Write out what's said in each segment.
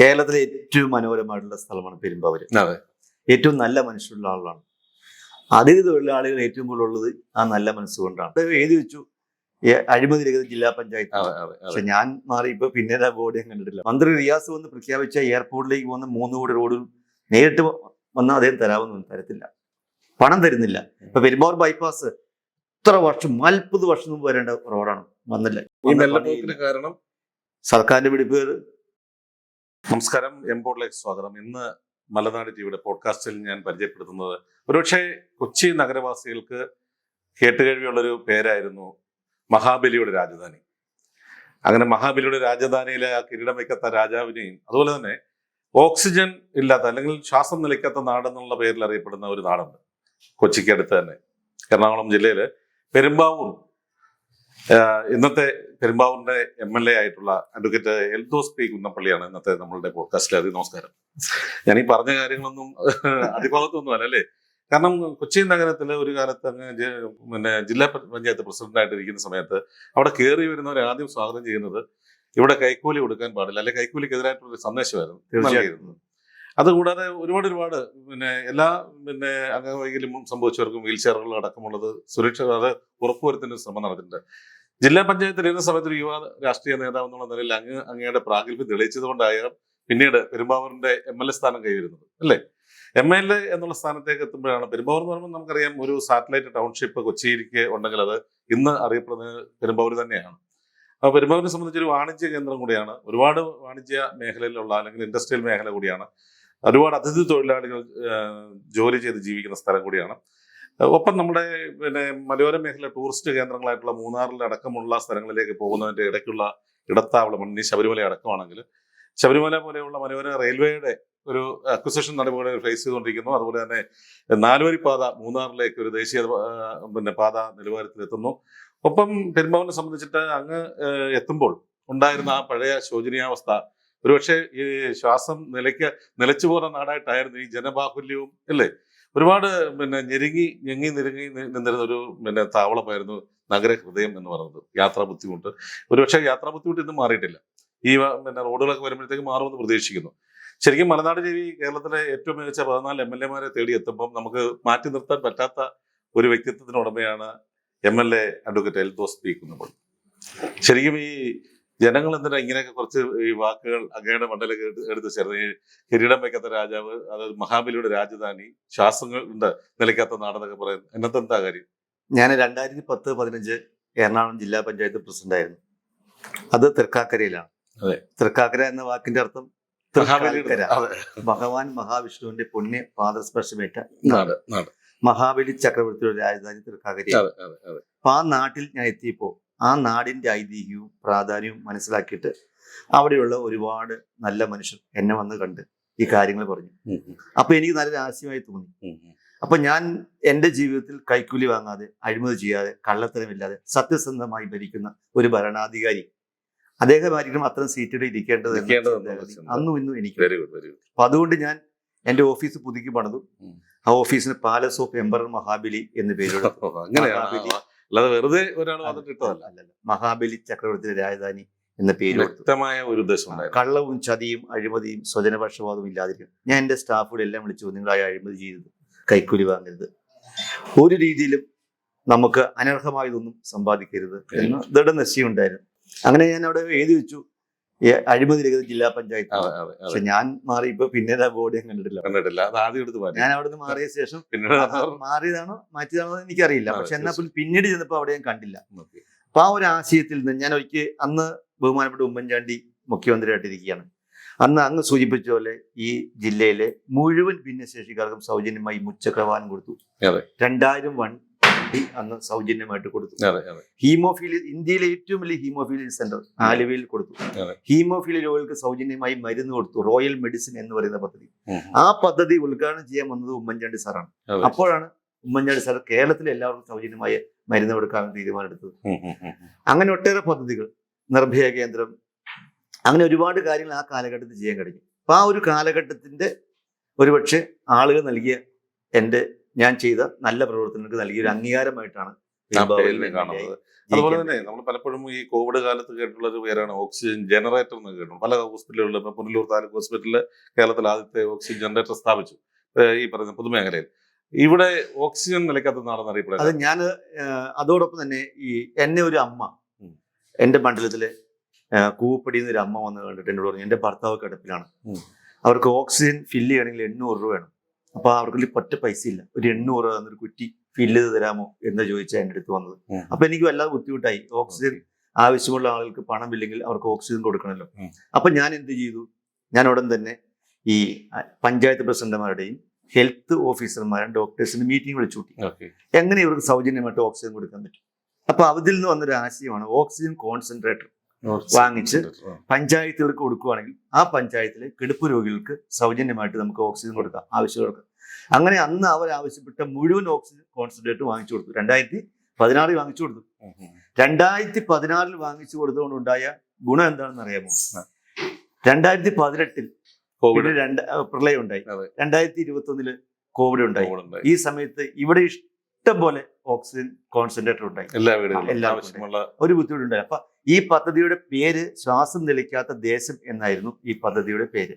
കേരളത്തിലെ ഏറ്റവും മനോഹരമായിട്ടുള്ള സ്ഥലമാണ് പെരുമ്പാവൂര്. അതെ. ഏറ്റവും നല്ല മനുഷ്യരുള്ള ആളാണ്. അതിഥി തൊഴിലാളികൾ ഏറ്റവും കൂടുതൽ ഉള്ളത് ആ നല്ല മനസ്സുകൊണ്ടാണ് എഴുതി വെച്ചു. അഴിമതി രഹിത ജില്ലാ പഞ്ചായത്ത്. പക്ഷെ ഞാൻ മാറിയപ്പോ പിന്നെ ആ ബോർഡ് ഞാൻ കണ്ടിട്ടില്ല. മന്ത്രി റിയാസ് വന്ന് പ്രഖ്യാപിച്ച എയർപോർട്ടിലേക്ക് പോകുന്ന മൂന്ന് കോടി റോഡും നേരിട്ട് വന്നാൽ അദ്ദേഹം തരാമെന്ന് തരത്തില്ല. പണം തരുന്നില്ല. ഇപ്പൊ പെരുമ്പാവൂർ ബൈപ്പാസ് ഇത്ര വർഷം നാൽപ്പത് വർഷം മുമ്പ് വരേണ്ട റോഡാണ് വന്നില്ല. കാരണം? സർക്കാരിന്റെ പിടിപ്പ് നമസ്കാരം എംപോർട്ടിലേക്ക് സ്വാഗതം. ഇന്ന് മലനാട് ടിവിയുടെ പോഡ്കാസ്റ്റിൽ ഞാൻ പരിചയപ്പെടുത്തുന്നത് ഒരുപക്ഷെ കൊച്ചി നഗരവാസികൾക്ക് കേട്ടുകഴിവുള്ളൊരു പേരായിരുന്നു മഹാബലിയുടെ രാജധാനി. അങ്ങനെ മഹാബലിയുടെ രാജധാനിയിലെ ആ കിരീടം വയ്ക്കാത്ത രാജാവിനെയും അതുപോലെ തന്നെ ഓക്സിജൻ ഇല്ലാത്ത അല്ലെങ്കിൽ ശ്വാസം നിലയ്ക്കാത്ത നാടെന്നുള്ള പേരിൽ അറിയപ്പെടുന്ന ഒരു നാടുണ്ട് കൊച്ചിക്ക് അടുത്ത് തന്നെ. എറണാകുളം ജില്ലയിൽ പെരുമ്പാവൂർ ഇന്നത്തെ പെരുമ്പാവൂരിന്റെ എം എൽ എ ആയിട്ടുള്ള അഡ്വക്കേറ്റ് എൽദോസ് പി കുന്നപ്പള്ളിയാണ് ഇന്നത്തെ നമ്മളുടെ പോഡ്കാസ്റ്റിൽ അതി നമസ്കാരം. ഞാൻ ഈ പറഞ്ഞ കാര്യങ്ങളൊന്നും അതിഭാഗത്തൊന്നും അല്ല? അല്ലേ കാരണം കൊച്ചി നഗരത്തിൽ ഒരു കാലത്ത് അങ്ങ് പിന്നെ ജില്ലാ പഞ്ചായത്ത് പ്രസിഡന്റായിട്ട് ഇരിക്കുന്ന സമയത്ത് അവിടെ കയറി വരുന്നവരെ ആദ്യം സ്വാഗതം ചെയ്യുന്നത് ഇവിടെ കൈക്കൂലി കൊടുക്കാൻ പാടില്ല അല്ലെ കൈക്കൂലിക്കെതിരായിട്ടുള്ള ഒരു സന്ദേശമായിരുന്നു തീർച്ചയായിരുന്നു അതുകൂടാതെ ഒരുപാട് ഒരുപാട് പിന്നെ എല്ലാ പിന്നെ അംഗവൈകല്യം സംഭവിച്ചവർക്കും വീൽ ചെയറുകൾ അടക്കമുള്ളത് സുരക്ഷ അത് ഉറപ്പുവരുത്തുന്ന ശ്രമം നടത്തിയിട്ടുണ്ട് ജില്ലാ പഞ്ചായത്തിൽ ഇരുന്ന സമയത്ത് ഒരു യുവ രാഷ്ട്രീയ നേതാവ് എന്നുള്ള നിലയിൽ അങ്ങ് അങ്ങയുടെ പ്രാഗൽഭ്യം തെളിയിച്ചത് കൊണ്ടായാലും പിന്നീട് പെരുമ്പാവൂരിന്റെ എം എൽ എ സ്ഥാനം കൈവരുന്നത് അല്ലേ? എം എൽ എ എന്നുള്ള സ്ഥാനത്തേക്ക് എത്തുമ്പോഴാണ് പെരുമ്പാവൂർ എന്ന് പറയുമ്പോൾ നമുക്കറിയാം ഒരു സാറ്റലൈറ്റ് ടൗൺഷിപ്പ് കൊച്ചിയിലേക്ക് ഉണ്ടെങ്കിൽ അത് ഇന്ന് അറിയപ്പെടുന്നത് പെരുമ്പാവൂർ തന്നെയാണ്. അപ്പോൾ പെരുമ്പാവൂരിനെ സംബന്ധിച്ച് ഒരു വാണിജ്യ കേന്ദ്രം കൂടിയാണ് ഒരുപാട് വാണിജ്യ മേഖലയിലുള്ള അല്ലെങ്കിൽ ഇൻഡസ്ട്രിയൽ മേഖല കൂടിയാണ് ഒരുപാട് അതിഥി തൊഴിലാളികൾ ജോലി ചെയ്ത് ജീവിക്കുന്ന സ്ഥലം കൂടിയാണ്. ഒപ്പം നമ്മുടെ പിന്നെ മലയോര മേഖല ടൂറിസ്റ്റ് കേന്ദ്രങ്ങളായിട്ടുള്ള മൂന്നാറിൽ അടക്കമുള്ള സ്ഥലങ്ങളിലേക്ക് പോകുന്നതിന്റെ ഇടയ്ക്കുള്ള ഇടത്താവളമാണ് ഇനി ശബരിമല അടക്കമാണെങ്കിൽ ശബരിമല പോലെയുള്ള മലയോര റെയിൽവേയുടെ ഒരു അക്വിസിഷൻ നടപടികൾ ഫേസ് ചെയ്തുകൊണ്ടിരിക്കുന്നു. അതുപോലെ തന്നെ നാലുവരി പാത മൂന്നാറിലേക്ക് ഒരു ദേശീയ പിന്നെ പാത നിലവാരത്തിലെത്തുന്നു. ഒപ്പം പെരുമ്പാവനെ സംബന്ധിച്ചിട്ട് അങ്ങ് എത്തുമ്പോൾ ഉണ്ടായിരുന്ന ആ പഴയ ശോചനീയാവസ്ഥ ഒരുപക്ഷെ ഈ ശ്വാസം നിലയ്ക്ക് നിലച്ചു പോകുന്ന നാടായിട്ടായിരുന്നു ഈ ജനബാഹുല്യവും അല്ലേ? ഒരുപാട് പിന്നെ ഞെരുങ്ങി ഞെങ്ങി നിരങ്ങി നിന്നിരുന്ന ഒരു പിന്നെ താവളമായിരുന്നു നഗര ഹൃദയം എന്ന് പറയുന്നത്. യാത്രാ ബുദ്ധിമുട്ട്. ഒരുപക്ഷെ യാത്രാ ബുദ്ധിമുട്ട് ഇന്നും മാറിയിട്ടില്ല. ഈ പിന്നെ റോഡുകളൊക്കെ വരുമ്പോഴത്തേക്ക് മാറുമെന്ന് പ്രതീക്ഷിക്കുന്നു. ശരിക്കും മലനാട് ജീവി കേരളത്തിലെ ഏറ്റവും മികച്ച പതിനാല് എം എൽ എമാരെ തേടി എത്തുമ്പം നമുക്ക് മാറ്റി നിർത്താൻ പറ്റാത്ത ഒരു വ്യക്തിത്വത്തിന് ഉടമയാണ് M L A advocate Eldhose P കുന്നപ്പോൾ ശരിക്കും ഈ ജനങ്ങൾ എന്തിനാ ഇങ്ങനെയൊക്കെ കുറച്ച് ഈ വാക്കുകൾ അങ്ങയുടെ മണ്ഡലം എടുത്ത് ചേർന്ന് ഈ കിരീടം വയ്ക്കാത്ത രാജാവ് അതായത് മഹാബലിയുടെ രാജധാനി ശ്വാസങ്ങൾ ഉണ്ട് നിലയ്ക്കാത്ത നാടെന്നൊക്കെ പറയുന്നത്. എന്നത്തെ എന്താ കാര്യം? ഞാൻ രണ്ടായിരത്തി പത്ത് പതിനഞ്ച് എറണാകുളം ജില്ലാ പഞ്ചായത്ത് പ്രസിഡന്റ് ആയിരുന്നു. അത് തൃക്കാക്കരയിലാണ്. അതെ. തൃക്കാക്കര എന്ന വാക്കിന്റെ അർത്ഥം തൃക്കാക്കര. ഭഗവാൻ മഹാവിഷ്ണുവിന്റെ പുണ്യ പാദസ്പർശമേറ്റ നാട് നാട്. മഹാബലി ചക്രവർത്തിയുടെ രാജധാനി തൃക്കാക്കര അതെ അതെ അതെ. അപ്പൊ ആ നാട്ടിൽ ഞാൻ എത്തിയപ്പോ ആ നാടിന്റെ ഐതിഹ്യവും പ്രാധാന്യവും മനസ്സിലാക്കിയിട്ട് അവിടെയുള്ള ഒരുപാട് നല്ല മനുഷ്യർ എന്നെ വന്ന് കണ്ട് ഈ കാര്യങ്ങൾ പറഞ്ഞു. അപ്പൊ എനിക്ക് നല്ലൊരു ആശയമായി തോന്നി. അപ്പൊ ഞാൻ എന്റെ ജീവിതത്തിൽ കൈക്കൂലി വാങ്ങാതെ അഴിമതി ചെയ്യാതെ കള്ളത്തരമില്ലാതെ സത്യസന്ധമായി ഭരിക്കുന്ന ഒരു ഭരണാധികാരി അദ്ദേഹമായിരിക്കും അത്തരം സീറ്റുകൾ ഇരിക്കേണ്ടത്. അന്നും ഇന്നും എനിക്ക് അപ്പൊ അതുകൊണ്ട് ഞാൻ എന്റെ ഓഫീസ് പുതുക്കി പണിതു. ആ ഓഫീസിന് പാലസ് ഓഫ് എംബറർ മഹാബലി എന്ന് പേരുള്ള അല്ലാതെ വെറുതെ ഒരാൾ വന്നിട്ട് ഇട്ടതല്ല. മഹാബലി ചക്രവർത്തിയുടെ രാജധാനി എന്ന പേര് വ്യക്തമായ ഒരു ഉദ്ദേശം കള്ളവും ചതിയും അഴിമതിയും സ്വജനപക്ഷപാതവും ഇല്ലാതിരിക്കണം. ഞാൻ എന്റെ സ്റ്റാഫുകളെ എല്ലാം വിളിച്ചു നിങ്ങളായി അഴിമതി ചെയ്തത് കൈക്കൂലി വാങ്ങരുത്. ഒരു രീതിയിലും നമുക്ക് അനർഹമായതൊന്നും സമ്പാദിക്കരുത് എന്ന് ദൃഢനിശ്ചയം ഉണ്ടായിരുന്നു അങ്ങനെ ഞാൻ അവിടെ എഴുതി വെച്ചു. അഴിമതി രഹിത ജില്ലാ പഞ്ചായത്ത് പക്ഷെ ഞാൻ മാറിയപ്പോ പിന്നെ ആ ബോർഡ് ഞാൻ കണ്ടിട്ടില്ല. കണ്ടിട്ടില്ല. അത് ആദ്യം എടുത്ത് ഞാൻ അവിടെ നിന്ന് മാറിയ ശേഷം പിന്നീട് മാറിയതാണോ മാറ്റിയതാണോ എനിക്കറിയില്ല. പക്ഷെ എന്നാൽ. പോലും പിന്നീട് ചെന്നപ്പോൾ അവിടെ ഞാൻ കണ്ടില്ല. അപ്പൊ ആ ഒരു ആശയത്തിൽ നിന്ന് ഞാൻ ഒരിക്കൽ അന്ന് ബഹുമാനപ്പെട്ട ഉമ്മൻചാണ്ടി മുഖ്യമന്ത്രിയായിട്ടിരിക്കുകയാണ്. അന്ന് അങ്ങ് സൂചിപ്പിച്ച പോലെ ഈ ജില്ലയിലെ മുഴുവൻ ഭിന്നശേഷിക്കാർക്കും സൗജന്യമായി മുച്ചക്രവാനം കൊടുത്തു. രണ്ടായിരം രണ്ടായിരം വണ്ടി അന്ന് സൗജന്യമായിട്ട് കൊടുത്തു. ഹീമോഫീലി ഇന്ത്യയിലെ ഏറ്റവും വലിയ ഹീമോഫീലി സെന്റർ ആലുവയിൽ കൊടുത്തു. ഹീമോഫീലി ഹീമോഫീലിയ രോഗികൾക്ക് സൗജന്യമായി മരുന്ന് കൊടുത്തു റോയൽ മെഡിസിൻ എന്ന് പറയുന്ന പദ്ധതി. ആ പദ്ധതി ഉദ്ഘാടനം ചെയ്യാൻ വന്നത് ഉമ്മൻചാണ്ടി സാറാണ്. അപ്പോഴാണ് ഉമ്മൻചാണ്ടി സാർ കേരളത്തിലെ എല്ലാവർക്കും സൗജന്യമായ മരുന്ന് കൊടുക്കാൻ തീരുമാനമെടുത്തത്. അങ്ങനെ ഒട്ടേറെ പദ്ധതികൾ നിർഭയ കേന്ദ്രം അങ്ങനെ ഒരുപാട് കാര്യങ്ങൾ ആ കാലഘട്ടത്തിൽ ചെയ്യാൻ കഴിഞ്ഞു. അപ്പൊ ആ ഒരു കാലഘട്ടത്തിന്റെ ഒരുപക്ഷെ ആളുകൾ നൽകിയ എന്റെ ഞാൻ ചെയ്ത നല്ല പ്രവർത്തനങ്ങൾക്ക് നൽകിയ ഒരു അംഗീകാരമായിട്ടാണ് കാണുന്നത്. അതുപോലെ തന്നെ നമ്മൾ പലപ്പോഴും ഈ കോവിഡ് കാലത്ത് കേട്ടിട്ടുള്ള ഒരു പേരാണ് ഓക്സിജൻ ജനറേറ്റർ എന്ന് കേട്ടിട്ടുണ്ട്. പല ഹോസ്പിറ്റലുകളിലും ഇപ്പൊ പുനലൂർ താലൂക്ക് ഹോസ്പിറ്റലിൽ കേരളത്തിൽ ആദ്യത്തെ ഓക്സിജൻ ജനറേറ്റർ സ്ഥാപിച്ചു. ഈ പറയുന്ന പൊതുമേഖലയിൽ. ഇവിടെ ഓക്സിജൻ നിലയ്ക്കാത്ത നാടെന്ന് അത് അറിയപ്പെടുന്നത് ഞാൻ അതോടൊപ്പം തന്നെ ഈ എന്നെ ഒരു അമ്മ. എന്റെ മണ്ഡലത്തിലെ കൂവപ്പടിയിൽ ഒരു അമ്മ വന്ന് കണ്ടിട്ട് എന്നോട് പറഞ്ഞു എന്റെ ഭർത്താവ് കിടപ്പിലാണ്. അവർക്ക് ഓക്സിജൻ ഫില്ല് ചെയ്യണമെങ്കിൽ എണ്ണൂറ് രൂപ വേണം. അപ്പൊ അവർക്ക് പറ്റ പൈസ ഇല്ല ഒരു എണ്ണൂറ് രൂപ എന്നൊരു കുറ്റി ഫില്ല് ചെയ്ത് തരാമോ എന്ന് ചോദിച്ചാൽ എന്റെ അടുത്ത് വന്നത്. അപ്പൊ എനിക്ക് വല്ലാതെ ബുദ്ധിമുട്ടായി. ഓക്സിജൻ ആവശ്യമുള്ള ആളുകൾക്ക് പണം പണമില്ലെങ്കിൽ അവർക്ക് ഓക്സിജൻ കൊടുക്കണമല്ലോ. അപ്പൊ ഞാൻ എന്ത് ചെയ്തു? ഞാൻ ഉടൻ തന്നെ ഈ പഞ്ചായത്ത് പ്രസിഡന്റുമാരുടെയും ഹെൽത്ത് ഓഫീസർമാരും ഡോക്ടേഴ്സിന്റെ മീറ്റിംഗ് വിളിച്ചു കൂട്ടി. എങ്ങനെ ഇവർക്ക് സൗജന്യമായിട്ട് ഓക്സിജൻ കൊടുക്കാൻ പറ്റും? അപ്പൊ അതിൽ നിന്ന് വന്നൊരു ആശയമാണ് ഓക്സിജൻ കോൺസെൻട്രേറ്റർ. വാങ്ങിച്ച് പഞ്ചായത്തുകൾക്ക് കൊടുക്കുകയാണെങ്കിൽ ആ പഞ്ചായത്തിലെ കിടപ്പ് രോഗികൾക്ക് സൗജന്യമായിട്ട് നമുക്ക് ഓക്സിജൻ കൊടുക്കാം ആവശ്യമുള്ളവർക്ക് അങ്ങനെ അന്ന് അവർ ആവശ്യപ്പെട്ട മുഴുവൻ ഓക്സിജൻ കോൺസെൻട്രേറ്റ് വാങ്ങിച്ചു കൊടുത്തു. രണ്ടായിരത്തി പതിനാറിൽ വാങ്ങിച്ചു കൊടുത്തു. രണ്ടായിരത്തി പതിനാറിൽ വാങ്ങിച്ചു കൊടുത്തുകൊണ്ടുണ്ടായ ഗുണം എന്താണെന്ന് അറിയാമോ. രണ്ടായിരത്തി പതിനെട്ടിൽ കോവിഡ് രണ്ട് പ്രളയം ഉണ്ടായി. രണ്ടായിരത്തി ഇരുപത്തി ഒന്നിൽ കോവിഡ് ഉണ്ടായി. ഈ സമയത്ത് ഇവിടെ ഇഷ്ടം പോലെ ഓക്സിജൻ കോൺസെൻട്രേറ്റർ ഉണ്ടായി എല്ലാ വീടുകളിലും. ഒരു ബുദ്ധിമുട്ടുണ്ടായി അപ്പൊ ഈ പദ്ധതിയുടെ പേര് ശ്വാസം നിലയ്ക്കാത്ത ദേശം എന്നായിരുന്നു ഈ പദ്ധതിയുടെ പേര്.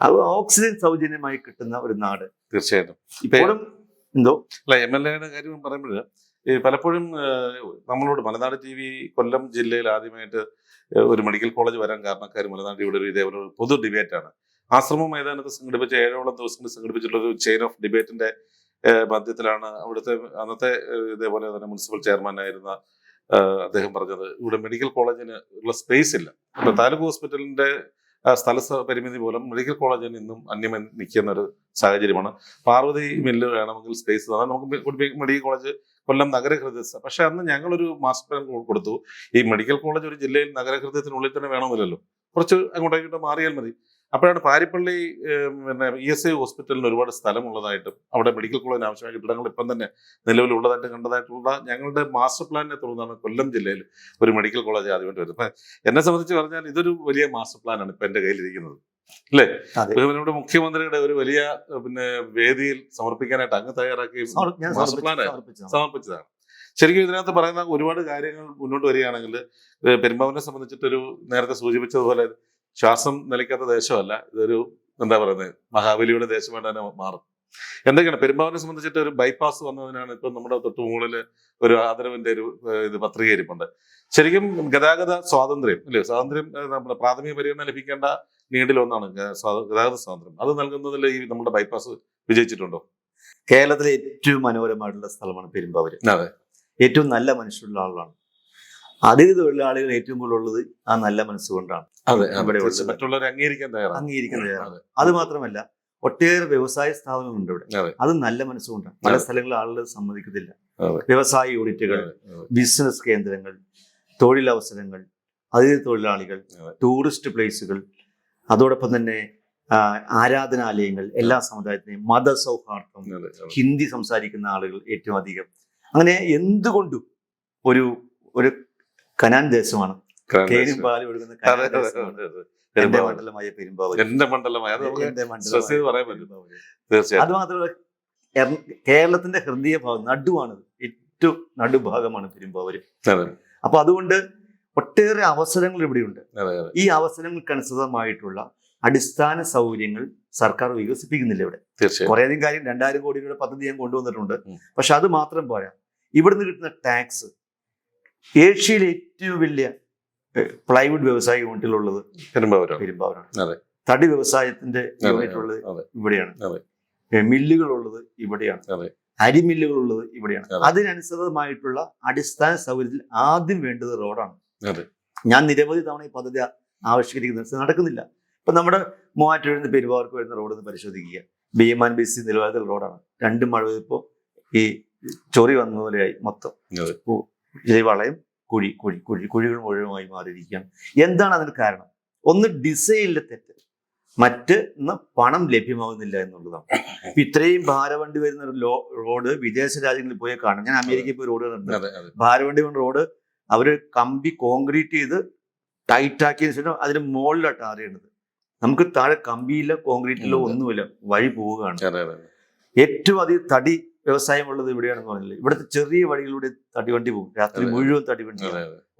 അത് ഓക്സിജൻ സൗജന്യമായി കിട്ടുന്ന ഒരു നാട്. തീർച്ചയായിട്ടും. ഇപ്പോഴും എന്തോ? അല്ല എം എൽ എയുടെ കാര്യം പറയുമ്പോൾ പലപ്പോഴും നമ്മളോട് മലനാട് ടി വി കൊല്ലം ജില്ലയിൽ ആദ്യമായിട്ട് ഒരു മെഡിക്കൽ കോളേജ് വരാൻ കാരണക്കാർ മലനാട് ഇവിടെ ഒരു ഇതേപോലെ ഒരു പൊതു ഡിബേറ്റാണ്. ആശ്രമം മൈതാനത്ത് സംഘടിപ്പിച്ച ഏഴോളം ദിവസങ്ങൾ സംഘടിപ്പിച്ചിട്ടുള്ള ഒരു ചെയിൻ ഓഫ് ഡിബേറ്റിന്റെ മധ്യത്തിലാണ് അവിടുത്തെ അന്നത്തെ ഇതേപോലെ തന്നെ മുനിസിപ്പൽ ചെയർമാനായിരുന്ന അദ്ദേഹം പറഞ്ഞത്. ഇവിടെ മെഡിക്കൽ കോളേജിന് ഉള്ള സ്പേസ് ഇല്ല. അപ്പൊ താലൂക്ക് ഹോസ്പിറ്റലിന്റെ സ്ഥല പരിമിതി മൂലം മെഡിക്കൽ കോളേജിന് ഇന്നും അന്യം നിൽക്കുന്ന ഒരു സാഹചര്യമാണ്. പാർവതി മില്ല് വേണമെങ്കിൽ സ്പേസ് തന്നെ നമുക്ക് മെഡിക്കൽ കോളേജ് കൊല്ലം നഗരഹൃദയ പക്ഷെ അന്ന് ഞങ്ങളൊരു മാസ്റ്റർ പ്ലാൻ കൊടുത്തു. ഈ മെഡിക്കൽ കോളേജ് ഒരു ജില്ലയിൽ നഗരഹൃദയത്തിനുള്ളിൽ തന്നെ വേണമെന്നില്ലല്ലോ. കുറച്ച് അങ്ങോട്ടേക്കിട്ട് മാറിയാൽ മതി. അപ്പോഴാണ് പാരിപ്പള്ളി പിന്നെ ഇ എസ് ഐ ഹോസ്പിറ്റലിന് ഒരുപാട് സ്ഥലമുള്ളതായിട്ടും അവിടെ മെഡിക്കൽ കോളേജിന് ആവശ്യമായ കെട്ടിടങ്ങൾ ഇപ്പം തന്നെ നിലവിലുള്ളതായിട്ട് കണ്ടതായിട്ടുള്ള ഞങ്ങളുടെ മാസ്റ്റർ പ്ലാനിനെ തുടർന്നാണ് കൊല്ലം ജില്ലയിൽ ഒരു മെഡിക്കൽ കോളേജ് ആദ്യമായിട്ട് വരുന്നത്. അപ്പം എന്നെ സംബന്ധിച്ച് പറഞ്ഞാൽ ഇതൊരു വലിയ മാസ്റ്റർ പ്ലാനാണ് ഇപ്പം എന്റെ കയ്യിലിരിക്കുന്നത്. അല്ലേ? നമ്മുടെ മുഖ്യമന്ത്രിയുടെ ഒരു വലിയ പിന്നെ വേദിയിൽ സമർപ്പിക്കാനായിട്ട് അങ്ങ് തയ്യാറാക്കി മാസ്റ്റർ പ്ലാൻ സമർപ്പിച്ചതാണ്. ശരിക്കും ഇതിനകത്ത് പറയുന്ന ഒരുപാട് കാര്യങ്ങൾ മുന്നോട്ട് വരികയാണെങ്കിൽ പെരുമ്പാവൂരിനെ സംബന്ധിച്ചിട്ടൊരു നേരത്തെ സൂചിപ്പിച്ചതുപോലെ ശ്വാസം നിലയ്ക്കാത്ത ദേശമല്ല. ഇതൊരു എന്താ പറയുന്നത് മഹാബലിയുടെ ദേശമായിട്ട് തന്നെ മാറും. എന്തൊക്കെയാണ്? പെരുമ്പാവൂരിനെ സംബന്ധിച്ചിട്ട് ഒരു ബൈപ്പാസ് വന്നതിനാണ് ഇപ്പം നമ്മുടെ തൊട്ട് മുകളിൽ ഒരു ആദരവിന്റെ ഒരു ഇത് പത്രിക ഇരിപ്പുണ്ട്. ശരിക്കും ഗതാഗത സ്വാതന്ത്ര്യം അല്ലേ? സ്വാതന്ത്ര്യം നമ്മുടെ പ്രാഥമിക പരിഗണന ലഭിക്കേണ്ട നീണ്ടിലൊന്നാണ് ഗതാഗത സ്വാതന്ത്ര്യം. അത് നൽകുന്നതിൽ ഈ നമ്മുടെ ബൈപ്പാസ് വിജയിച്ചിട്ടുണ്ടോ? കേരളത്തിലെ ഏറ്റവും മനോഹരമായിട്ടുള്ള സ്ഥലമാണ് പെരുമ്പാവൂര്. അതെ. ഏറ്റവും നല്ല മനുഷ്യരുള്ള ആളാണ് അതിഥി തൊഴിലാളികൾ ഏറ്റവും കൂടുതൽ ഉള്ളത് ആ നല്ല മനസ്സുകൊണ്ടാണ് അതെ ഇവിടെ അംഗീകരിക്കാൻ തയ്യാറാണ്. മാത്രമല്ല ഒട്ടേറെ വ്യവസായ സ്ഥാപനമുണ്ട് ഇവിടെ. അതെ. നല്ല മനസ്സുകൊണ്ടാണ് പല. സ്ഥലങ്ങളിൽ ആളുകൾ സമ്മതിക്കത്തില്ല. അതെ. വ്യവസായ യൂണിറ്റുകൾ. ബിസിനസ് കേന്ദ്രങ്ങൾ തൊഴിലവസരങ്ങൾ അതിഥി തൊഴിലാളികൾ ടൂറിസ്റ്റ് പ്ലേസുകൾ അതോടൊപ്പം തന്നെ ആരാധനാലയങ്ങൾ എല്ലാ സമുദായത്തിനെയും മതസൗഹാർദ്ദം. ഹിന്ദി സംസാരിക്കുന്ന ആളുകൾ ഏറ്റവും അധികം. അങ്ങനെ എന്തുകൊണ്ടും ഒരു ഒരു കനാൻ ദേശമാണ്. തേനും പാലും കനാൻ. എന്റെ പെരുമ്പാവൂർ. മണ്ഡലമായ പെരുമ്പാവൂർ എന്റെ മണ്ഡലമായ അത് മാത്രമല്ല കേരളത്തിന്റെ ഹൃദയ ഭാഗം നടുവാണ് ഏറ്റവും നടുഭാഗമാണ് പെരുമ്പാവൂര്. അപ്പൊ അതുകൊണ്ട് ഒട്ടേറെ അവസരങ്ങൾ ഇവിടെയുണ്ട്. ഉണ്ട് ഈ അവസരങ്ങൾക്കനുസൃതമായിട്ടുള്ള അടിസ്ഥാന സൗകര്യങ്ങൾ സർക്കാർ വികസിപ്പിക്കുന്നില്ല ഇവിടെ. കുറേയധികം കാര്യം രണ്ടായിരം കോടി രൂപയുടെ പദ്ധതി ഞാൻ കൊണ്ടുവന്നിട്ടുണ്ട്. പക്ഷെ അത് മാത്രം പോരാ. ഇവിടുന്ന് കിട്ടുന്ന ടാക്സ് ഏഷ്യയിലെ ഏറ്റവും വലിയ പ്ലൈവുഡ് വ്യവസായ യൂണിറ്റിലുള്ളത് പെരുമ്പാവൂരാണ്. തടി വ്യവസായത്തിന്റെ ഉള്ളത് ഇവിടെയാണ്. മില്ലുകളുള്ളത് ഇവിടെയാണ്. അരിമില്ലുകളുള്ളത് ഇവിടെയാണ്. അതെ. അതിനനുസൃതമായിട്ടുള്ള അടിസ്ഥാന സൗകര്യത്തിൽ ആദ്യം വേണ്ടത് റോഡാണ്. ഞാൻ നിരവധി തവണ ഈ പദ്ധതി ആവിഷ്കരിക്കുന്ന നടക്കുന്നില്ല. ഇപ്പൊ നമ്മുടെ മൂവാറ്റൂരിൽ നിന്ന് പെരുവാർക്ക് വരുന്ന റോഡ് ഒന്ന് പരിശോധിക്കുക. B M and B C നിലവാരത്തിൽ റോഡാണ്. രണ്ടും മഴ പെയ്തപ്പോ ഈ ചൊറി വന്നതുപോലെയായി മൊത്തം. അതെ. ഈ വളയം കുഴി കുഴി കുഴി കുഴികൾ മുഴുവനായി മാറിയിരിക്കുകയാണ്. എന്താണ് അതിന് കാരണം? ഒന്ന് ഡിസൈനിലെ തെറ്റ്. മറ്റ് ഇന്ന് പണം ലഭ്യമാകുന്നില്ല എന്നുള്ളതാണ്. ഇപ്പൊ ഇത്രയും ഭാരവണ്ടി വരുന്ന ഒരു റോഡ് വിദേശ രാജ്യങ്ങളിൽ പോയി കാണും. ഞാൻ അമേരിക്കയിൽ പോയി റോഡ് കണ്ടിട്ടുണ്ട് ഭാരവണ്ടി വന്ന റോഡ് അവർ കമ്പി കോൺക്രീറ്റ് ചെയ്ത് ടൈറ്റ് ആക്കിയതിനു ശേഷം അതിന് മുകളിലാണ് ടാർ ചെയ്യണത് നമുക്ക് താഴെ കമ്പിയില്ല കോൺക്രീറ്റിലോ ഒന്നുമില്ല വഴി പോവുകയാണ്. ഏറ്റവും അധികം തടി വ്യവസായമുള്ളത് ഇവിടെയാണെന്ന് പറഞ്ഞില്ല? ഇവിടുത്തെ ചെറിയ വഴികളിലൂടെ തടിവണ്ടി പോകും. രാത്രി മുഴുവൻ തടിവണ്ടി.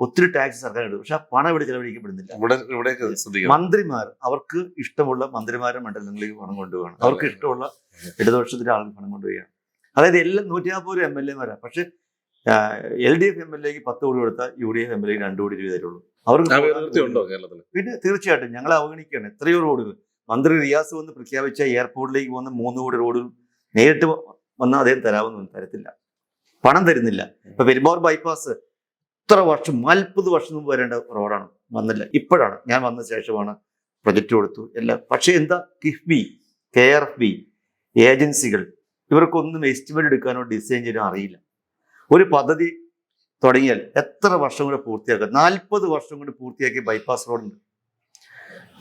ഒത്തിരി ടാക്സ് സർക്കാർ എടുക്കും പക്ഷെ ആ പണം ഇവിടെ ചെലവഴിക്കപ്പെടുന്നില്ല. മന്ത്രിമാർ അവർക്ക് ഇഷ്ടമുള്ള മന്ത്രിമാരെ മണ്ഡലങ്ങളിൽ പണം കൊണ്ടുപോകണം. അവർക്ക് ഇഷ്ടമുള്ള ഇടതുപക്ഷത്തിലെ ആളുകൾ പണം കൊണ്ടുപോവുകയാണ്. അതായത് എല്ലാം നൂറ്റി നാൽപ്പത് എം എൽ എമാരാണ് പക്ഷെ L D F M L എക്ക് പത്ത് കോടി കൊടുത്താൽ U D F M L എക്ക് രണ്ട് കോടി രൂപ തരുള്ളൂ. അവർക്ക് പിന്നെ തീർച്ചയായിട്ടും ഞങ്ങളെ അവഗണിക്കുകയാണ്. എത്രയോ റോഡുകൾ. മന്ത്രി റിയാസ് വന്ന് പ്രഖ്യാപിച്ച എയർപോർട്ടിലേക്ക് പോകുന്ന മൂന്ന് കോടി റോഡുകൾ നേരിട്ട് വന്നാൽ അദ്ദേഹം തരാമെന്ന് തരത്തില്ല. പണം തരുന്നില്ല. ഇപ്പൊ പെരുമ്പാവൂർ ബൈപ്പാസ് ഇത്ര വർഷം നാൽപ്പത് വർഷം മുമ്പ് വരേണ്ട റോഡാണ് വന്നില്ല. ഇപ്പോഴാണ് ഞാൻ വന്ന ശേഷമാണ് പ്രൊജക്റ്റ് കൊടുത്തു. എല്ലാം പക്ഷെ എന്താ? KIIFB K R F B ഏജൻസികൾ ഇവർക്കൊന്നും എസ്റ്റിമേറ്റ് എടുക്കാനോ ഡിസൈൻ ചെയ്യാനോ അറിയില്ല. ഒരു പദ്ധതി തുടങ്ങിയാൽ എത്ര വർഷം കൂടെ പൂർത്തിയാക്കുക നാൽപ്പത് വർഷം കൊണ്ട് പൂർത്തിയാക്കിയ ബൈപ്പാസ് റോഡുണ്ട്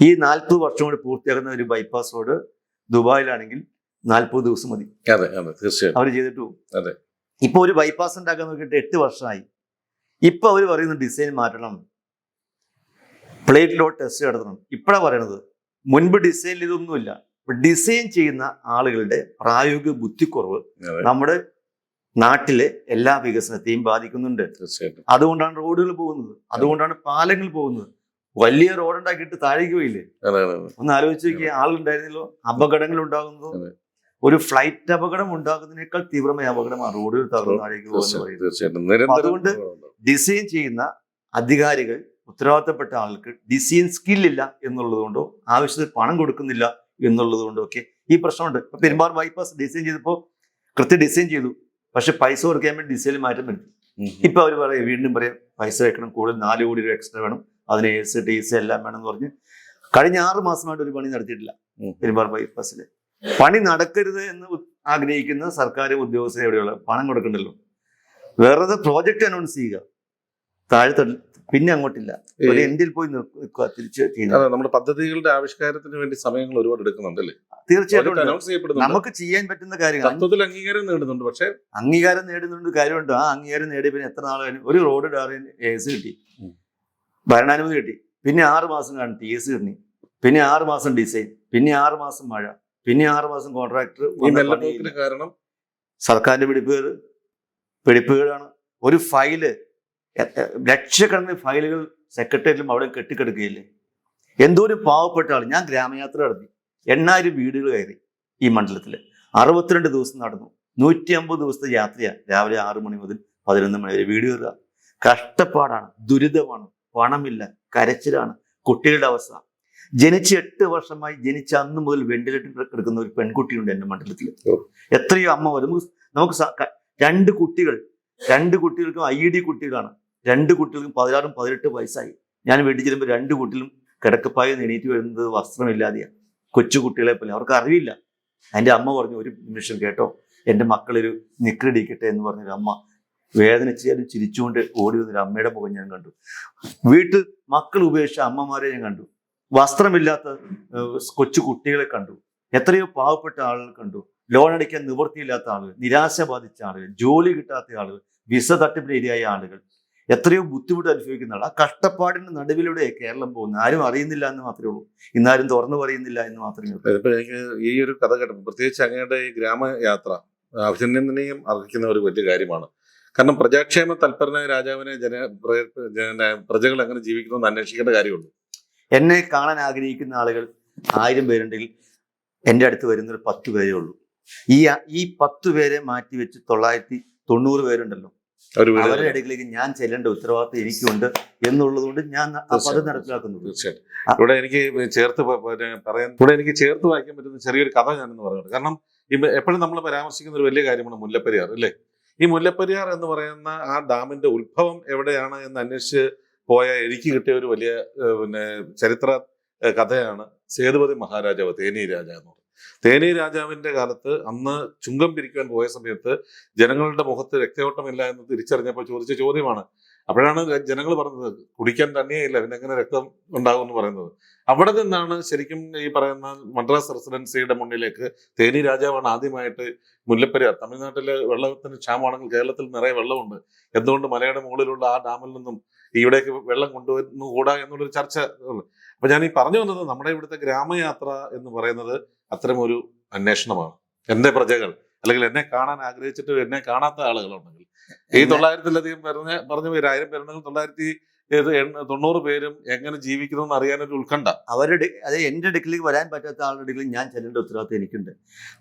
ഈ നാൽപ്പത് വർഷം കൊണ്ട് പൂർത്തിയാക്കുന്ന ഒരു ബൈപ്പാസ് റോഡ് ദുബായിലാണെങ്കിൽ നാൽപ്പത് ദിവസം മതി. അതെ അതെ തീർച്ചയായും അവർ ചെയ്തിട്ട് പോകും. അതെ. ഇപ്പൊ ഒരു ബൈപ്പാസ് ഉണ്ടാക്കാൻ നോക്കിയിട്ട് എട്ട് വർഷമായി. ഇപ്പൊ അവർ പറയുന്ന ഡിസൈൻ മാറ്റണം. പ്ലേറ്റ് ലോഡ് ടെസ്റ്റ് നടത്തണം. ഇപ്പഴാ പറയണത്. മുൻപ് ഡിസൈനിൽ ഇതൊന്നുമില്ല. ഡിസൈൻ ചെയ്യുന്ന ആളുകളുടെ പ്രായോഗിക ബുദ്ധിക്കുറവ് നമ്മുടെ നാട്ടിലെ എല്ലാ വികസനത്തെയും ബാധിക്കുന്നുണ്ട്. തീർച്ചയായിട്ടും. അതുകൊണ്ടാണ് റോഡുകൾ പോകുന്നത്. അതുകൊണ്ടാണ് പാലങ്ങൾ പോകുന്നത്. വലിയ റോഡ് ഉണ്ടാക്കിയിട്ട് താഴേക്ക് പോയില്ലേ. ഒന്ന് ആലോചിച്ച് നോക്കിയ ആളുണ്ടായിരുന്നല്ലോ? അപകടങ്ങൾ ഉണ്ടാകുന്നതോ. ഒരു ഫ്ലൈറ്റ് അപകടം ഉണ്ടാകുന്നതിനേക്കാൾ തീവ്രമായ അപകടം ആ റോഡിൽ തകർന്നാഴേക്ക് അതുകൊണ്ട് ഡിസൈൻ ചെയ്യുന്ന അധികാരികൾ ഉത്തരവാദിത്തപ്പെട്ട ആൾക്ക് ഡിസൈൻ സ്കില്ലില്ല എന്നുള്ളത് കൊണ്ടോ ആവശ്യത്തിൽ പണം കൊടുക്കുന്നില്ല എന്നുള്ളതുകൊണ്ടോ ഒക്കെ ഈ പ്രശ്നമുണ്ട്. ഇപ്പൊ പെരുമ്പാർ ബൈപ്പാസ് ഡിസൈൻ ചെയ്തപ്പോൾ കൃത്യ ഡിസൈൻ ചെയ്തു. പക്ഷെ പൈസ കൊടുക്കാൻ വേണ്ടി ഡിസൈനിൽ മാറ്റം വരുത്തി. ഉം. ഇപ്പൊ അവർ പറയും വീണ്ടും പറയാം പൈസ വെക്കണം കൂടുതൽ നാല് കോടി രൂപ എക്സ്ട്രാ വേണം അതിന് എ സി ടി സി എല്ലാം വേണം എന്ന് പറഞ്ഞ് കഴിഞ്ഞ ആറ് മാസമായിട്ട് ഒരു പണി നടത്തിയിട്ടില്ല. പെരുമ്പാർ ബൈപ്പാസിൽ പണി നടക്കരുത് എന്ന് ആഗ്രഹിക്കുന്ന സർക്കാർ ഉദ്യോഗസ്ഥരെ എവിടെയുള്ള പണം കൊടുക്കണ്ടല്ലോ? വെറുതെ പ്രോജക്റ്റ് അനൗൺസ് ചെയ്യുക. താഴെ പിന്നെ അങ്ങോട്ടില്ല. ഒരു ഈ- എൻഡിൽ പോയി നിൽക്കുക തിരിച്ചു നമ്മുടെ പദ്ധതികളുടെ ആവിഷ്കാരത്തിന് വേണ്ടി സമയങ്ങൾ ഒരുപാട് എടുക്കുന്നുണ്ടല്ലേ തീർച്ചയായിട്ടും അനൗൺസ് നമുക്ക് ചെയ്യാൻ പറ്റുന്ന കാര്യങ്ങൾ. തത്വത്തിൽ അംഗീകാരം നേടുന്നുണ്ട്. പക്ഷേ അംഗീകാരം നേടുന്നുണ്ട് കാര്യമുണ്ട്. ആ അംഗീകാരം നേടിയ പിന്നെ എത്ര നാളായാലും ഒരു റോഡ് ടാറിന് എസ് കിട്ടി. ഭരണാനുമതി കിട്ടി. പിന്നെ ആറ് മാസം കാണും ടി എസ് കിട്ടി. പിന്നെ ആറ് മാസം ഡിസൈൻ പിന്നെ ആറ് മാസം മഴ. പിന്നെ ആറ് മാസം കോൺട്രാക്ടർ കാരണം സർക്കാരിന്റെ പിടിപ്പുകൾ പിടിപ്പുകളാണ് ഒരു ഫയൽ ലക്ഷക്കണക്കിന് ഫയലുകൾ സെക്രട്ടേറിയറ്റിലും അവിടെ കെട്ടിക്കെടുക്കുകയില്ലേ? ഒരു പാവപ്പെട്ട ആൾ ഞാൻ ഗ്രാമയാത്ര നടത്തി. എണ്ണായിരം വീടുകൾ കയറി ഈ മണ്ഡലത്തിൽ അറുപത്തിരണ്ട് ദിവസം നടന്നു. നൂറ്റി അമ്പത് ദിവസത്തെ യാത്രയാണ്. രാവിലെ ആറു മണി മുതൽ പതിനൊന്ന് മണി വരെ വീട് കയറുക. കഷ്ടപ്പാടാണ്. ദുരിതമാണ്. പണമില്ല. കരച്ചിലാണ്. കുട്ടികളുടെ അവസ്ഥ. ജനിച്ച് എട്ട് വർഷമായി ജനിച്ച അന്ന് മുതൽ വെന്റിലേറ്റർ കിടക്കുന്ന ഒരു പെൺകുട്ടിയുണ്ട് എന്റെ മണ്ഡലത്തിൽ എത്രയോ അമ്മ നമുക്ക് നമുക്ക് രണ്ട് കുട്ടികൾ രണ്ട് കുട്ടികൾക്കും ഐ ഡി കുട്ടികളാണ്. രണ്ട് കുട്ടികൾക്കും പതിനാറും പതിനെട്ട് വയസ്സായി. ഞാൻ വീട്ടിൽ ചെല്ലുമ്പോൾ രണ്ട് കുട്ടികളും കിടക്കപ്പായ എണീറ്റ് വരുന്നത് വസ്ത്രമില്ലാതെയാണ് കൊച്ചു കുട്ടികളെ പോലെ. അവർക്ക് അറിവില്ല. എന്റെ അമ്മ പറഞ്ഞു ഒരു നിമിഷം കേട്ടോ. എന്റെ മക്കളൊരു നിക്കറിടിക്കട്ടെ എന്ന് പറഞ്ഞൊരു അമ്മ വേദനിച്ചാലും ചിരിച്ചുകൊണ്ട് ഓടി വന്നൊരു അമ്മയുടെ മുഖം ഞാൻ കണ്ടു. വീട്ടിൽ മക്കൾ ഉപേക്ഷിച്ച അമ്മമാരെ ഞാൻ കണ്ടു. വസ്ത്രമില്ലാത്ത കൊച്ചു കുട്ടികളെ കണ്ടു. എത്രയോ പാവപ്പെട്ട ആളുകൾ കണ്ടു. ലോൺ അടിക്കാൻ നിവൃത്തിയില്ലാത്ത ആളുകൾ നിരാശ ബാധിച്ച ആളുകൾ ജോലി കിട്ടാത്ത ആളുകൾ വിസ തട്ടിപ്പിന് ഇരയായ ആളുകൾ. എത്രയോ ബുദ്ധിമുട്ട് അനുഭവിക്കുന്ന ആൾ ആ കഷ്ടപ്പാടിന്റെ നടുവിലൂടെ കേരളം പോകുന്നത് ആരും അറിയുന്നില്ല എന്ന് മാത്രമേ ഉള്ളൂ. ഇന്നാരും തുറന്നു പറയുന്നില്ല എന്ന് മാത്രമേ ഉള്ളൂ. ഈ ഒരു കഥ കേട്ടപ്പോൾ പ്രത്യേകിച്ച് അങ്ങയുടെ ഈ ഗ്രാമയാത്ര അഭിനന്ദനീയം അർഹിക്കുന്ന ഒരു വലിയ കാര്യമാണ്. കാരണം പ്രജാക്ഷേമ തൽപരനായ രാജാവിനെ ജന- പ്രജകൾ എങ്ങനെ ജീവിക്കുന്നു എന്ന് അന്വേഷിക്കേണ്ട കാര്യമുള്ളൂ. എന്നെ കാണാൻ ആഗ്രഹിക്കുന്ന ആളുകൾ ആയിരം പേരുണ്ടെങ്കിൽ എന്റെ അടുത്ത് വരുന്ന ഒരു പത്ത് പേരേ ഉള്ളൂ. ഈ ഈ പത്ത് പേരെ മാറ്റി വെച്ച് തൊള്ളായിരത്തി തൊണ്ണൂറ് പേരുണ്ടല്ലോ. അവരുടെ ഇടയിലേക്ക് ഞാൻ ചെല്ലേണ്ട ഉത്തരവാദിത്വം എനിക്കുണ്ട് എന്നുള്ളത് കൊണ്ട് ഞാൻ പദം തീർച്ചയായിട്ടും. ഇവിടെ എനിക്ക് ചേർത്ത് പറയാൻ ഇവിടെ എനിക്ക് ചേർത്ത് വായിക്കാൻ പറ്റുന്ന ചെറിയൊരു കഥ ഞാനെന്ന് പറയുന്നത് കാരണം എപ്പോഴും നമ്മൾ പരാമർശിക്കുന്ന ഒരു വലിയ കാര്യമാണ് മുല്ലപ്പെരിയാർ അല്ലേ? ഈ മുല്ലപ്പെരിയാർ എന്ന് പറയുന്ന ആ ഡാമിന്റെ ഉത്ഭവം എവിടെയാണ് എന്ന് അന്വേഷിച്ച് പോയ എനിക്ക് കിട്ടിയ ഒരു വലിയ പിന്നെ ചരിത്ര കഥയാണ് സേതുപതി മഹാരാജാവ് തേനി രാജ എന്ന് തേനി രാജാവിന്റെ കാലത്ത് അന്ന് ചുങ്കം പിരിക്കാൻ പോയ സമയത്ത് ജനങ്ങളുടെ മുഖത്ത് രക്തയോട്ടമില്ല എന്ന് തിരിച്ചറിഞ്ഞപ്പോൾ ചോദിച്ച ചോദ്യമാണ്. അപ്പോഴാണ് ജനങ്ങൾ പറഞ്ഞത് കുടിക്കാൻ തന്നെയില്ല പിന്നെ എങ്ങനെ രക്തം ഉണ്ടാകും എന്ന് പറയുന്നത്. അവിടെ നിന്നാണ് ശരിക്കും ഈ പറയുന്ന മദ്രാസ് റെസിഡൻസിയുടെ മുന്നിലേക്ക് തേനി രാജാവാണ് ആദ്യമായിട്ട് മുല്ലപ്പെരിയാർ തമിഴ്നാട്ടിലെ വെള്ളത്തിന് ക്ഷാമമാണെങ്കിൽ കേരളത്തിൽ നിറയെ വെള്ളമുണ്ട്. എന്തുകൊണ്ട് മലയുടെ മുകളിലുള്ള ആ ഡാമിൽ നിന്നും ഇവിടേക്ക് വെള്ളം കൊണ്ടുവന്നുകൂടാ എന്നുള്ളൊരു ചർച്ച. അപ്പൊ ഞാൻ ഈ പറഞ്ഞു വന്നത് നമ്മുടെ ഇവിടുത്തെ ഗ്രാമയാത്ര എന്ന് പറയുന്നത് അത്തരം ഒരു അന്വേഷണമാണ്. എന്റെ പ്രജകൾ അല്ലെങ്കിൽ എന്നെ കാണാൻ ആഗ്രഹിച്ചിട്ട് എന്നെ കാണാത്ത ആളുകളുണ്ടെങ്കിൽ. ഈ തൊള്ളായിരത്തിലധികം പറഞ്ഞ പറഞ്ഞു പേര് ആയിരം പേരുണ്ടെങ്കിൽ തൊള്ളായിരത്തി ഏത് തൊണ്ണൂറ് പേരും എങ്ങനെ ജീവിക്കുന്നു എന്ന് അറിയാനൊരു ഉത്കണ്ഠ. അവരുടെ അത് എന്റെ അടുക്കിലേക്ക് വരാൻ പറ്റാത്ത ആളുടെ അടുക്കൽ ഞാൻ ചെല്ലേണ്ട ഉത്തരവാദിത്തം എനിക്കുണ്ട്.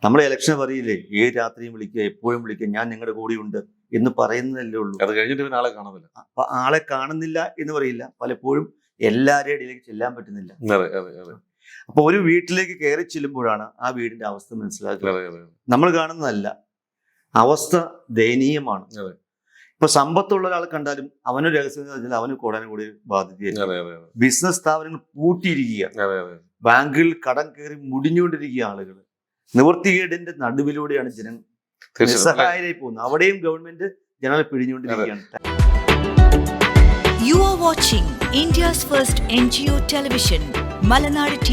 നമ്മുടെ ഇലക്ഷൻ പറയില്ലേ ഏത് രാത്രിയും വിളിക്കുക എപ്പോഴും വിളിക്കുക. ഞാൻ നിങ്ങളുടെ കൂടെയുണ്ട്. എന്ന് പറയുന്നതല്ലേ ഉള്ളൂ. അത് കഴിഞ്ഞിട്ട് പിന്നെ ആളെ കാണുന്നില്ല അപ്പൊ ആളെ കാണുന്നില്ല എന്ന് പറയില്ല. പലപ്പോഴും എല്ലാവരുടെയും ഇടയിലേക്ക് ചെല്ലാൻ പറ്റുന്നില്ല. അതെ അതെ അതെ അപ്പൊ ഒരു വീട്ടിലേക്ക് കയറി ചെല്ലുമ്പോഴാണ് ആ വീടിന്റെ അവസ്ഥ മനസ്സിലാക്കുന്നത്. നമ്മൾ കാണുന്നതല്ല. അവസ്ഥ ദയനീയമാണ്. ഇപ്പൊ സമ്പത്തുള്ള ഒരാൾ കണ്ടാലും അവനൊരു രഹസ്യം വെച്ചാൽ അവന് കൂടാനും കൂടി ബാധ്യതയായി അതെ ബിസിനസ് സ്ഥാപനങ്ങൾ പൂട്ടിയിരിക്കുക ബാങ്കിൽ കടം കയറി മുടിഞ്ഞുകൊണ്ടിരിക്കുക ആളുകൾ നിവൃത്തികേടിന്റെ നടുവിലൂടെയാണ് ജനം പോകുന്നു. അവിടെയും ഗവൺമെന്റ് ജനങ്ങളെ പിഴിഞ്ഞുകൊണ്ടിരിക്കുകയാണ് you are watching India first N television Malanad